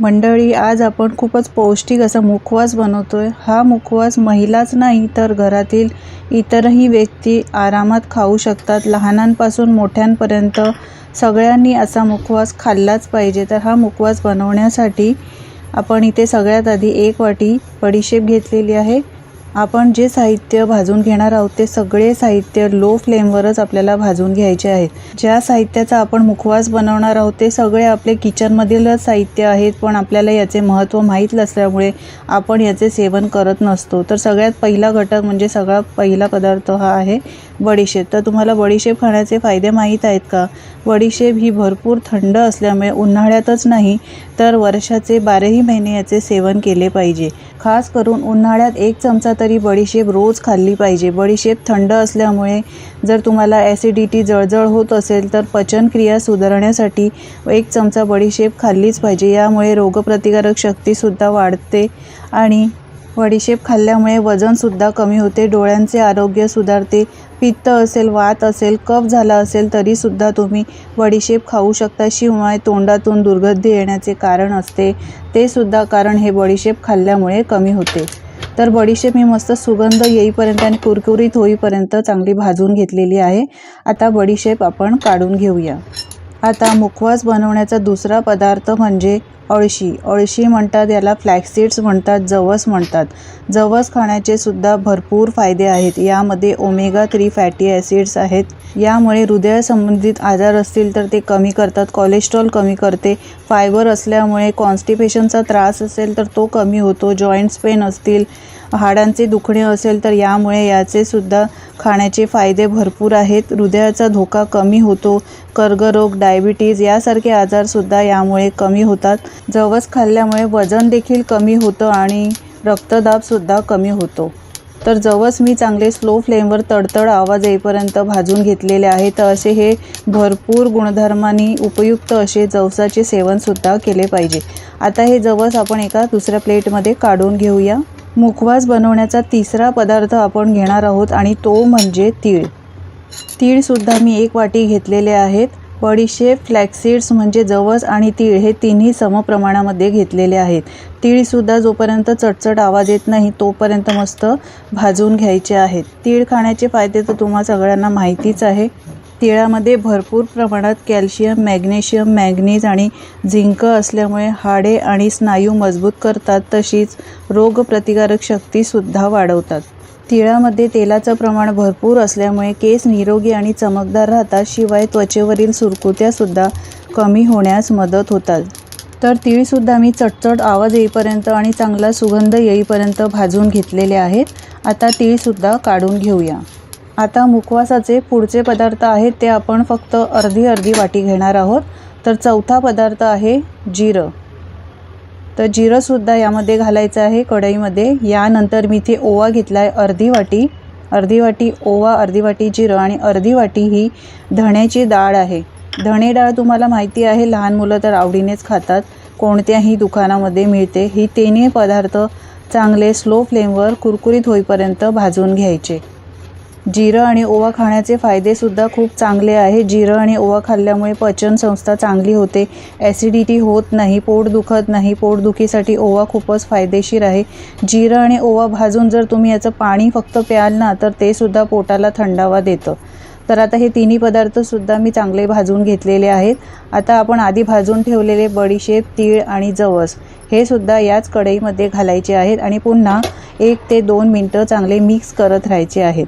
मंडळी आज आपण खूपच पौष्टिक असा मुखवास बनवतो आहे हा मुखवास महिलाच नाही तर घरातील इतरही व्यक्ती आरामात खाऊ शकतात. लहानांपासून मोठ्यांपर्यंत सगळ्यांनी असा मुखवास खाल्लाच पाहिजे. तर हा मुखवास बनवण्यासाठी आपण इथे सगळ्यात आधी एक वाटी बडीशेप घेतलेली आहे. आपण जे साहित्य भाजून घेणार आहोत ते सगळे साहित्य लो फ्लेमवरच आपल्याला भाजून घ्यायचे आहेत. ज्या साहित्याचा आपण मुखवास बनवणार आहोत ते सगळे आपले किचनमधीलच साहित्य आहेत पण आपल्याला याचे महत्त्व माहीत नसल्यामुळे आपण याचे सेवन करत नसतो. तर सगळ्यात पहिला घटक म्हणजे सगळा पहिला पदार्थ हा आहे बडीशेप. तर तुम्हाला बडीशेप खाण्याचे फायदे माहीत आहेत का? बडीशेप ही भरपूर थंड असल्यामुळे उन्हाळ्यातच नाही तर वर्षाचे बाराही महिने याचे सेवन केले पाहिजे. खास करून उन्हाळ्यात एक चमचा तरी बडीशेप रोज खाल्ली पाहिजे. बडीशेप थंड असल्यामुळे जर तुम्हाला ॲसिडिटी जळजळ होत असेल तर पचनक्रिया सुधारण्यासाठी एक चमचा बडीशेप खाल्लीच पाहिजे. यामुळे रोगप्रतिकारक शक्तीसुद्धा वाढते आणि बडीशेप खाल्ल्यामुळे वजनसुद्धा कमी होते. डोळ्यांचे आरोग्य सुधारते. पित्त असेल वात असेल कफ झाला असेल तरीसुद्धा तुम्ही बडीशेप खाऊ शकता. शिवाय तोंडातून दुर्गंधी येण्याचे कारण असते. ते सुद्धा कारण हे बडीशेप खाल्ल्यामुळे कमी होते. तर बडीशेप मी मस्त सुगंध येईपर्यंत आणि कुरकुरीत होईपर्यंत चांगली भाजून घेतलेली आहे. आता बडीशेप आपण काढून घेऊया. आता मुखवास बनवण्याचा दुसरा पदार्थ म्हणजे अळशी. अळशी म्हणतात याला फ्लॅक्सीड्स म्हणतात जवस म्हणतात. जवस खाण्याचे सुद्धा भरपूर फायदे आहेत. यामध्ये ओमेगा थ्री फॅटी ॲसिड्स आहेत. यामुळे हृदयासंबंधित आजार असतील तर ते कमी करतात. कोलेस्ट्रॉल कमी करते. फायबर असल्यामुळे कॉन्स्टिपेशनचा त्रास असेल तर तो कमी होतो. जॉईंट्स पेन असतील. हाडांचे दुखणे असेल तर यामुळे याचे सुद्धा खाण्याचे फायदे भरपूर आहेत. हृदयाचा धोका कमी होतो. कर्करोग डायबिटीज यासारखे आजारसुद्धा यामुळे कमी होतात. जवस खाल्ल्यामुळे वजन देखील कमी होतं आणि रक्तदाबसुद्धा कमी होतो. तर जवस मी चांगले स्लो फ्लेमवर तडतड आवाज येईपर्यंत भाजून घेतलेले आहे तर असे हे भरपूर गुणधर्मांनी उपयुक्त असे जवसाचे सेवनसुद्धा केले पाहिजे. आता हे जवस आपण एका दुसऱ्या प्लेटमध्ये काढून घेऊया. मुखवास बनवण्याचा तिसरा पदार्थ आपण घेणार आहोत आणि तो म्हणजे तीळ. तीळसुद्धा मी एक वाटी घेतलेले आहेत. बडीशेप फ्लॅक्सीड्स म्हणजे जवस आणि तीळ हे तिन्ही समप्रमाणामध्ये घेतलेले आहेत. तीळसुद्धा जोपर्यंत चटचट आवाज येत नाही तोपर्यंत मस्त भाजून घ्यायचे आहेत. तीळ खाण्याचे फायदे तर तुम्हा सगळ्यांना माहितीच आहे. तिळामध्ये भरपूर प्रमाणात कॅल्शियम मॅग्नेशियम मॅग्नीज आणि झिंक असल्यामुळे हाडे आणि स्नायू मजबूत करतात. तशीच रोगप्रतिकारक शक्तीसुद्धा वाढवतात. तिळामध्ये तेलाचं प्रमाण भरपूर असल्यामुळे केस निरोगी आणि चमकदार राहतात. शिवाय त्वचेवरील सुरकुत्यासुद्धा कमी होण्यास मदत होतात. तर तिळसुद्धा मी चटचट आवाज येईपर्यंत आणि चांगला सुगंध येईपर्यंत भाजून घेतलेले आहेत. आता तिळसुद्धा काढून घेऊया. आता मुखवासाचे पुढचे पदार्थ आहेत ते आपण फक्त अर्धी अर्धी वाटी घेणार आहोत. तर चौथा पदार्थ आहे जिरं. तर जिरंसुद्धा यामध्ये घालायचं आहे कढईमध्ये. यानंतर मी इथे ओवा घेतला आहे अर्धी वाटी. अर्धी वाटी ओवा अर्धी वाटी जिरं आणि अर्धी वाटी ही धण्याची डाळ आहे. धणे डाळ तुम्हाला माहिती आहे लहान मुलं तर आवडीनेच खातात. कोणत्याही दुकानामध्ये मिळते. ही तेने पदार्थ चांगले स्लो फ्लेमवर कुरकुरीत होईपर्यंत भाजून घ्यायचे. जिरं आणि ओवा खाण्याचे फायदेसुद्धा खूप चांगले आहे. जिरं आणि ओवा खाल्ल्यामुळे पचनसंस्था चांगली होते. ॲसिडिटी होत नाही पोट दुखत नाही. पोटदुखीसाठी ओवा खूपच फायदेशीर आहे. जिरं आणि ओवा भाजून जर तुम्ही याचं पाणी फक्त प्याल ना तर ते सुद्धा पोटाला थंडावा देतं. तर आता हे तिन्ही पदार्थसुद्धा मी चांगले भाजून घेतलेले आहेत. आता आपण आधी भाजून ठेवलेले बडीशेप तीळ आणि जवस हे सुद्धा याच कढईमध्ये घालायचे आहेत आणि पुन्हा एक ते दोन मिनटं चांगले मिक्स करत राहायचे आहेत.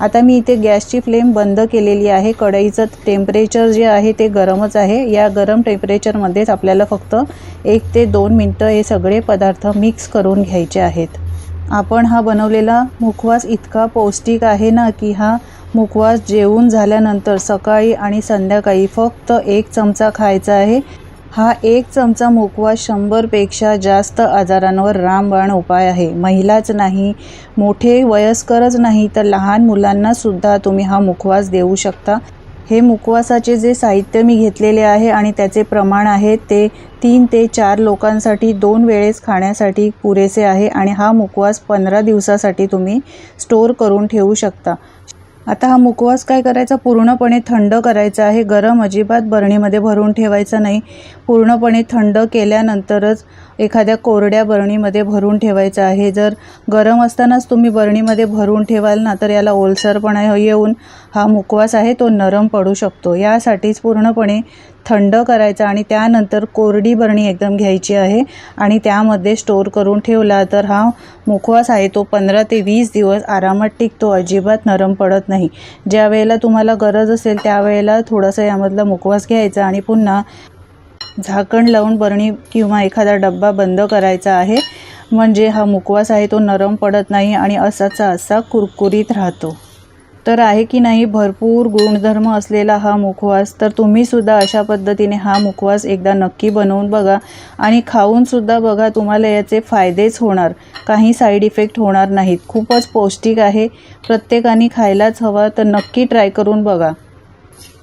आता मी इथे गॅसची फ्लेम बंद केलेली आहे. कढईचं टेम्परेचर जे आहे ते गरमच आहे. या गरम टेम्परेचरमध्येच आपल्याला फक्त एक ते दोन मिनटं हे सगळे पदार्थ मिक्स करून घ्यायचे आहेत. आपण हा बनवलेला मुखवास इतका पौष्टिक आहे ना की हा मुखवास जेवून झाल्यानंतर सकाळी आणि संध्याकाळी फक्त एक चमचा खायचा आहे. हा एक चमचा मुखवास शंभरपेक्षा जास्त आजारांवर रामबाण उपाय आहे. महिलाच नाही मोठे वयस्करच नाही तर लहान मुलांनासुद्धा तुम्ही हा मुखवास देऊ शकता. हे मुखवासाचे जे साहित्य मी घेतलेले आहे आणि त्याचे प्रमाण आहे ते तीन ते चार लोकांसाठी दोन वेळेस खाण्यासाठी पुरेसे आहे आणि हा मुखवास पंधरा दिवसासाठी तुम्ही स्टोअर करून ठेवू शकता. आता हा मुखवास काय करायचा? पूर्णपणे थंड करायचा आहे. गरम अजिबात बरणीमध्ये भरून ठेवायचा नाही. पूर्णपणे थंड केल्यानंतरच एखाद्या कोरड्या बरणीमध्ये भरून ठेवायचा आहे. जर गरम असतानाच तुम्ही बरणीमध्ये भरून ठेवाल ना तर याला ओलसरपणा येऊन हा मुखवास आहे तो नरम पडू शकतो. यासाठीच पूर्णपणे थंड करायचा आणि त्यानंतर कोरडी बरणी एकदम घ्यायची आहे आणि त्यामध्ये स्टोर करून ठेवला तर हा मुखवास आहे तो पंधरा ते वीस दिवस आरामात टिकतो अजिबात नरम पडत नाही. ज्या वेळेला तुम्हाला गरज असेल त्यावेळेला थोडासा यामधला मुखवास घ्यायचा आणि पुन्हा झाकण लावून बरणी किंवा एखादा डब्बा बंद करायचा आहे. म्हणजे हा मुखवास आहे तो नरम पडत नाही आणि असाचा असा कुरकुरीत राहतो. तर आहे की नाही भरपूर गुणधर्म असलेला हा मुखवास. तर तुम्हीसुद्धा अशा पद्धतीने हा मुखवास एकदा नक्की बनवून बघा आणि खाऊनसुद्धा बघा तुम्हाला याचे फायदेच होणार. काही साईड इफेक्ट होणार नाहीत. खूपच पौष्टिक आहे. प्रत्येकाने खायलाच हवा तर नक्की ट्राय करून बघा.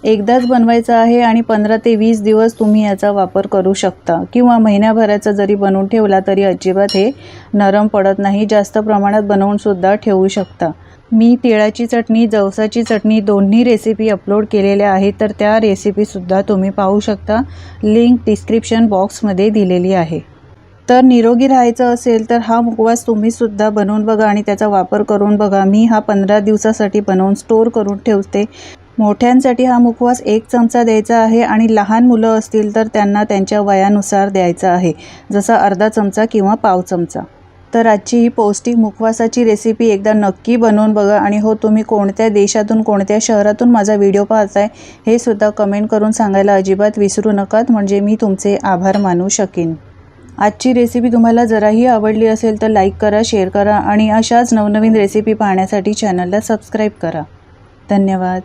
एकदाच बनवायचं आहे आणि पंधरा ते वीस दिवस तुम्ही याचा वापर करू शकता. किंवा महिन्याभराचा जरी बनवून ठेवला तरी अजिबात हे नरम पडत नाही. जास्त प्रमाणात बनवूनसुद्धा ठेवू शकता. मी तिळाची चटणी जवसाची चटणी दोन्ही रेसिपी अपलोड केलेल्या आहेत तर त्या रेसिपीसुद्धा तुम्ही पाहू शकता. लिंक डिस्क्रिप्शन बॉक्समध्ये दिलेली आहे. तर निरोगी राहायचं असेल तर हा मुखवास तुम्हीसुद्धा बनवून बघा आणि त्याचा वापर करून बघा. मी हा पंधरा दिवसासाठी बनवून स्टोर करून ठेवते. मोठ्यांसाठी हा मुखवास एक चमचा द्यायचा आहे आणि लहान मुलं असतील तर त्यांना त्यांच्या वयानुसार द्यायचा आहे. जसा अर्धा चमचा किंवा पाव चमचा. तर आजची ही पौष्टिक मुखवासाची रेसिपी एकदा नक्की बनवून बघा. आणि हो तुम्ही कोणत्या देशातून कोणत्या शहरातून माझा व्हिडिओ पाहताय हे सुद्धा कमेंट करून सांगायला अजिबात विसरू नकात. म्हणजे मी तुमचे आभार मानू शकेन. आजची रेसिपी तुम्हाला जराही आवडली असेल तर लाईक करा शेअर करा आणि अशाच नवनवीन रेसिपी पाहण्यासाठी चॅनलला सबस्क्राईब करा. धन्यवाद.